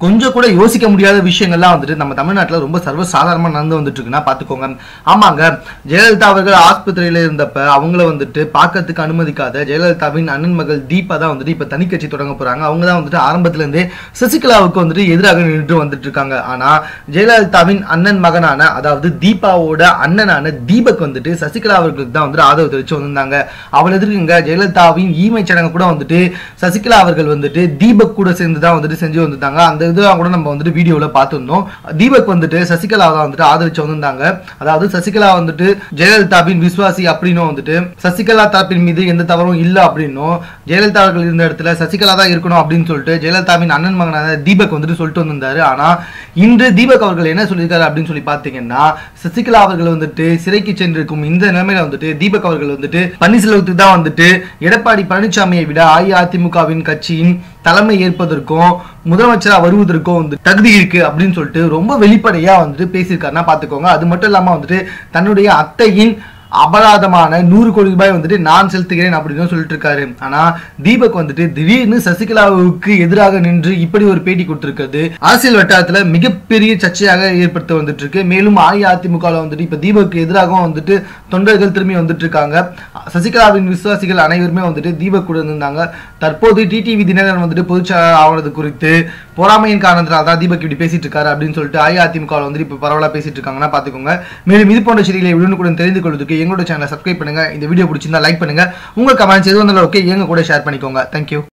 கொஞ்சம் கூட யோசிக்க முடியாத விஷயங்கள்லாம் வந்துட்டு நம்ம தமிழ்நாட்டில் ரொம்ப சர்வசாதாரணமாக நடந்து வந்துட்டு இருக்குன்னா பார்த்துக்கோங்க. ஆமாங்க. ஜெயலலிதா அவர்கள் ஆஸ்பத்திரியில் இருந்தப்ப அவங்கள வந்துட்டு பார்க்கறதுக்கு அனுமதிக்காத ஜெயலலிதாவின் அண்ணன் மகள் தீபா தான் வந்துட்டு இப்போ தனி கட்சி தொடங்க போகிறாங்க அவங்க தான் வந்துட்டு ஆரம்பத்துலேருந்தே சசிகலாவுக்கு வந்துட்டு எதிராக நின்று வந்துட்டு இருக்காங்க. ஆனால் ஜெயலலிதாவின் அண்ணன் மகனான அதாவது தீபாவோட அண்ணனான தீபக் வந்துட்டு சசிகலா அவர்களுக்கு தான் வந்துட்டு ஆதரவு தெரிவித்து வந்திருந்தாங்க. அவள் எதிர்க்குங்க ஜெயலலிதாவின் ஈமை சடங்கு கூட வந்துட்டு சசிகலா அவர்கள் வந்துட்டு தீபக் கூட சேர்ந்து தான் வந்துட்டு செஞ்சு வந்திருந்தாங்க. அந்த இதெல்லாம் கூட நம்ம வந்துட்டு வீடியோவில் பார்த்துருந்தோம். தீபக் வந்துட்டு சசிகலா தான் வந்துட்டு ஆதரிச்சு வந்திருந்தாங்க. அதாவது சசிகலா வந்துட்டு ஜெயலலிதாவின் விஸ்வாசி அப்படின்னும் வந்துட்டு சசிகலா தரப்பின் மீது எந்த தவறும் இல்லை அப்படின்னும் ஜெயலலிதா அவர்கள் இருந்த இடத்துல சசிகலா தான் இருக்கணும் அப்படின்னு சொல்லிட்டு ஜெயலலிதாவின் அண்ணன் மகனான தீபக் வந்துட்டு சொல்லிட்டு வந்திருந்தாரு. ஆனால் இன்று தீபக் அவர்கள் என்ன சொல்லியிருக்காரு அப்படின்னு சொல்லி பார்த்தீங்கன்னா சசிகலா அவர்கள் வந்துட்டு சிறைக்கு சென்றிருக்கும் இந்த நிலைமையில வந்துட்டு தீபக் அவர்கள் வந்துட்டு பன்னீர்செல்வத்துக்கு தான் வந்துட்டு எடப்பாடி பழனிசாமியை விட அஇஅதிமுகவின் கட்சியின் தலைமை ஏற்பதற்கும் முதலமைச்சராக வருவதற்கும் வந்து தகுதி இருக்கு அப்படின்னு சொல்லிட்டு ரொம்ப வெளிப்படையா வந்துட்டு பேசியிருக்காருன்னா பாத்துக்கோங்க. அது மட்டும் இல்லாம வந்துட்டு தன்னுடைய அத்தையின் அபராதமான நூறு கோடி ரூபாய் வந்துட்டு நான் செலுத்துகிறேன் அப்படின்னு சொல்லிட்டு இருக்காரு ஆனா தீபக் வந்துட்டு திடீர்னு சசிகலாவுக்கு எதிராக நின்று இப்படி ஒரு பேட்டி கொடுத்திருக்கிறது. அரசியல் வட்டாரத்துல மிகப்பெரிய சர்ச்சையாக ஏற்படுத்த வந்துட்டு இருக்கு மேலும் அஇஅதிமுக வந்துட்டு இப்ப தீபக்கு எதிராகவும் வந்துட்டு தொண்டர்கள் திரும்பி வந்துட்டு இருக்காங்க சசிகலாவின் விசுவாசிகள் அனைவருமே வந்துட்டு தீபக் கூட இருந்தாங்க தற்போது டிடிவி தினகரன் வந்துட்டு பொதுச்செயலாளர் ஆவணது குறித்து பொறாமையின் காரணத்தினால தான் தீபக் இப்படி பேசிட்டு இருக்காரு அப்படின்னு சொல்லிட்டு அஇஅதிமுக வந்துட்டு இப்ப பரவலா பேசிட்டு இருக்காங்கன்னா பாத்துக்கோங்க. மேலும் இது போன்ற செய்திகளை உடனுக்குடன் தெரிந்து கொள்வதற்கு எங்களோட சேனலை சப்ஸ்கிரைப் பண்ணுங்க. இந்த வீடியோ பிடிச்சிருந்தா லைக் பண்ணுங்க. உங்க கமெண்ட்ஸ் எது வந்தாலும் ஓகே எங்க கூட ஷேர் பண்ணிக்கோங்க. தேங்க்யூ